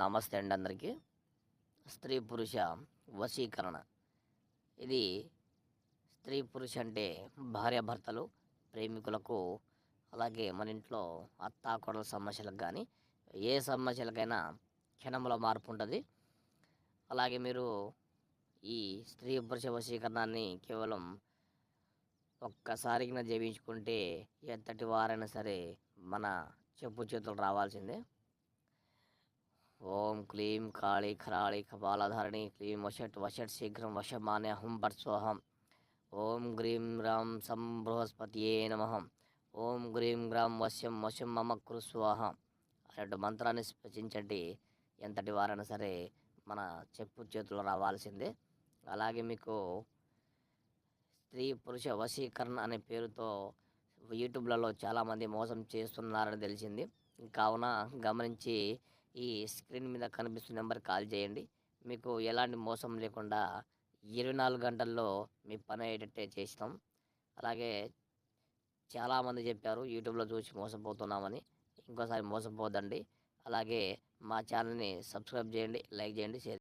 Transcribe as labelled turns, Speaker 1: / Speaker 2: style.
Speaker 1: నమస్తే అండి అందరికీ. స్త్రీ పురుష వశీకరణ. ఇది స్త్రీ పురుష అంటే భార్యాభర్తలు ప్రేమికులకు అలాగే మన ఇంట్లో అత్తాకొడల సమస్యలకు కానీ ఏ సమస్యలకైనా క్షణంలో మార్పు ఉంటుంది. అలాగే మీరు ఈ స్త్రీ పురుష వశీకరణాన్ని కేవలం ఒక్కసారిగా జీవించుకుంటే ఎంతటి వారైనా సరే మన చెప్పు చేతులు రావాల్సిందే. ఓం క్లీం కాళి ఖరాళి కపాలధారిణి క్లీం వషట్ వషట్ శీఘ్రం వశమాన్య హుం భర్స్వహం ఓం గ్రీం రాం సం బృహస్పతియే నమ ఓం గ్రీం గ్రాం వశ్యం వశం మమ కృస్వాహ అనేటు మంత్రాన్ని స్పచించండి ఎంతటి వారైనా సరే మన చెప్పు చేతులు రావాల్సిందే. అలాగే మీకు స్త్రీ పురుష వశీకరణ అనే పేరుతో యూట్యూబ్లలో చాలామంది మోసం చేస్తున్నారని తెలిసింది. కావున గమనించి ఈ స్క్రీన్ మీద కనిపిస్తున్న నెంబర్ కాల్ చేయండి. మీకు ఎలాంటి మోసం లేకుండా ఇరవై నాలుగు గంటల్లో మీ పని అయ్యేటట్టే చేస్తాం అలాగే చాలామంది చెప్పారు యూట్యూబ్లో చూసి మోసపోతున్నామని. ఇంకోసారి మోసపోదండి. అలాగే మా ఛానల్ని సబ్స్క్రైబ్ చేయండి లైక్ చేయండి షేర్